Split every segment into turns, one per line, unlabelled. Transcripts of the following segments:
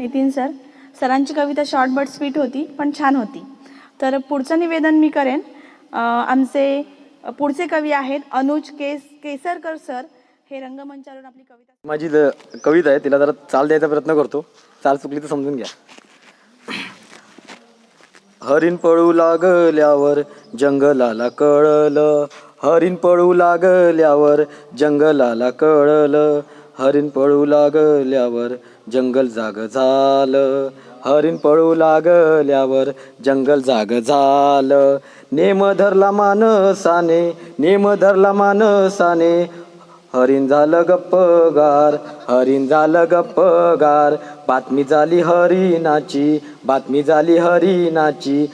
Nitin sir. सरांची कविता short but sweet होती पण छान होती. तर पुढचं निवेदन मी करेन. आमचे पुढचे कवी आहेत अनुज केस केसरकर सर. हे रंगमंचावरून आपली कविता
माझी कविता आहे तिला जरा चाल द्यायचा प्रयत्न करतो. चाल चुकली तर समजून घ्या. हरिण पळू लागल्यावर जंगलाला कळलं. हरिण पळू लागल्यावर जंगलाला कळलं. हरिण पळू लागल्यावर जंगल जाग झालं. हरिण पळू लागल्यावर जंगल जाग झालं. नेम धरला मानसाने नेम धरला मानसाने हरिण झालं गप्पगार हरिण झालं गप्पगार. बातमी झाली हरिणाची बातमी झाली हरिणाची.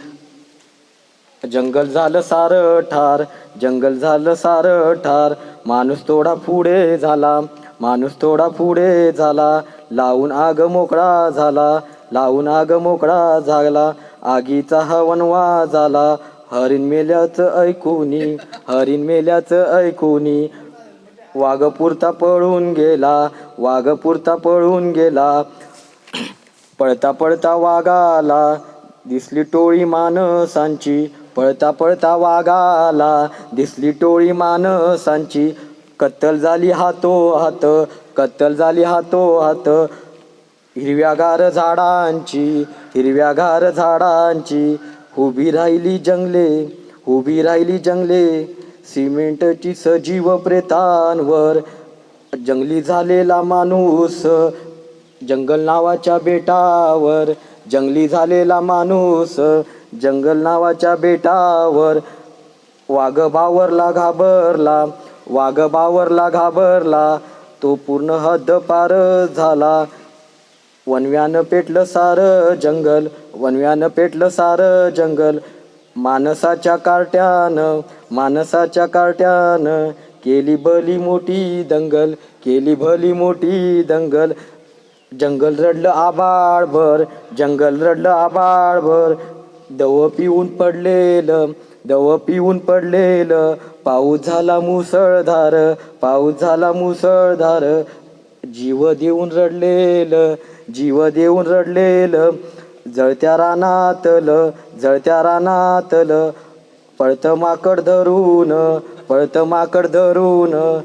जंगल झालं सारं ठार जंगल झालं सारं ठार माणूस थोडा पुढे झाला माणूस थोडा पुढे झाला. लावून आग मोकळा झाला लावून आग मोकळा झाला आगीचा हवनवा झाला हरिण मेल्याचं ऐकूनी हरिण मेल्याचं ऐकूनी. वाघपुरता पळून गेला वाघपुरता पळून गेला. पळता पळता वाघाला दिसली टोळी माणसांची. पळता पळता वाघाला दिसली टोळी माणसांची. कत्तल झाली हातो हात कत्तल झाली हातो हात हिरव्यागार झाडांची हिरव्यागार झाडांची उभी राहिली जंगले उभी राहिली जंगले. सिमेंटची सजीव प्रेतांवर जंगली झालेला माणूस. जंगल नावाच्या बेटावर जंगली झालेला माणूस. जंगल नावाच्या बेटावर वाघ बावरला घाबरला वाघ बावरला घाबरला. तो पूर्ण हद्द पार झाला. वनव्यानं पेटलं सारं जंगल वनव्यानं पेटलं सारं जंगल. माणसाच्या कार्ट्यानं माणसाच्या कार्ट्यानं केली भली मोठी दंगल केली भली मोठी दंगल. जंगल रडलं आबाळभर जंगल रडलं आबाळभर दव पिऊन पडलेलं दव पिऊन पडलेलं पाऊस झाला मुसळधार पाऊस झाला मुसळधार. जीव देऊन रडलेलं जीव देऊन रडलेलं. जळत्या रानातलं जळत्या रानातलं. पळतं माकड धरून पळतं माकड धरून.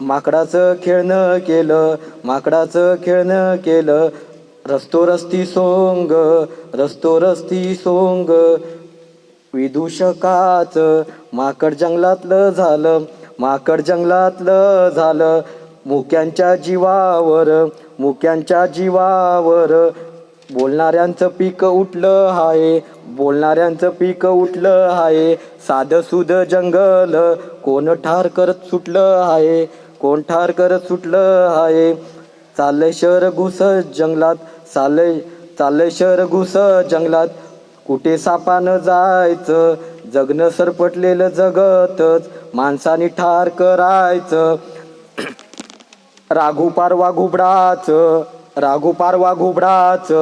माकडाचं खेळणं केलं माकडाचं खेळणं केलं. रस्तो रस्ती सोंग रस्तो रस्ती सोंग. विदूषकाच माकड जंगलातलं झालं माकड जंगलातलं झालं. मुक्यांच्या जीवावर मुक्यांच्या जीवावर. बोलणाऱ्यांचं पीक उठलं आहे बोलणाऱ्यांचं पीक उठलं आहे साधं सुध जंगल कोण ठार करत सुटलं आहे कोण ठार करत सुटलं आहे चाललंय शहर घुस जंगलात चाललंय चाललंय शहर घुस जंगलात. कुठे सापानं जायचं? जगणं सरपटलेलं जगतच. माणसाने ठार करायचं. राघू पारवा घुबडाच. राघू पारवा घुबडाच.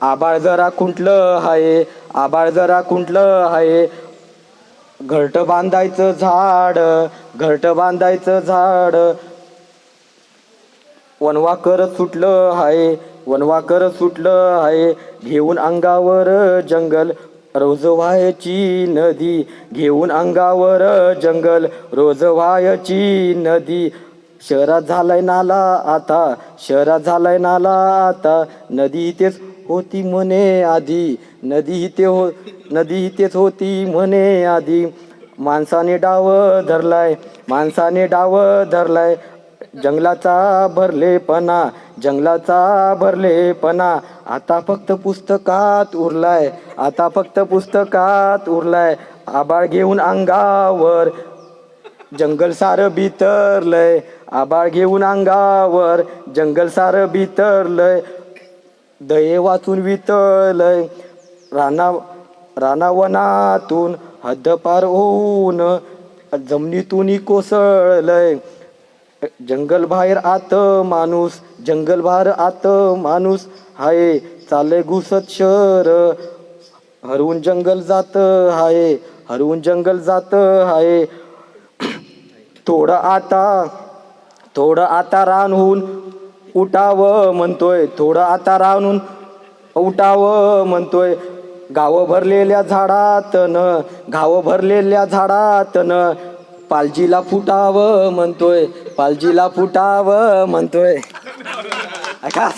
आबाळ जरा खुंटलं आहे आबाळ जरा खुंटलं आहे घरट बांधायचं झाड. घरट बांधायचं झाड. वनवा करत सुटलं आहे वनवाकर सुटलं आहे. घेऊन अंगावर जंगल रोज व्हायची नदी. घेऊन अंगावर जंगल रोज व्हायची नदी. शहरात झालाय नाला आता शहरात झालाय नाला आता. नदी इथेच होती म्हणे आधी. नदी इथे हो नदी इथेच होती म्हणे आधी. माणसाने डाव धरलाय माणसाने डाव धरलाय. जंगलाचा भरलेपणा जंगलाचा भरलेपणा. आता फक्त पुस्तकात उरलाय. आता फक्त पुस्तकात उरलाय. आबाळ घेऊन अंगावर. जंगल सारं बितरलंय. आबाळ घेऊन अंगावर. जंगल सारं बितरलंय. दये वाचून वितळलंय राणा रानावनातून हद्दपार होऊन जमिनीतून कोसळलंय. जंगल बाहेर आत माणूस जंगल बाहेर आत माणूस. हाय चालय घुसत शहर हरवून जंगल जात हाय हरवून जंगल जात हाय. थोडं आता थोडं आता रानहून उठावं म्हणतोय थोडं आता रानून उठाव म्हणतोय. गाव भरलेल्या झाडातन गाव भरलेल्या झाडातन पालजीला फुटावं म्हणतोय. पालजीला फुटावं म्हणतोय. ऐका.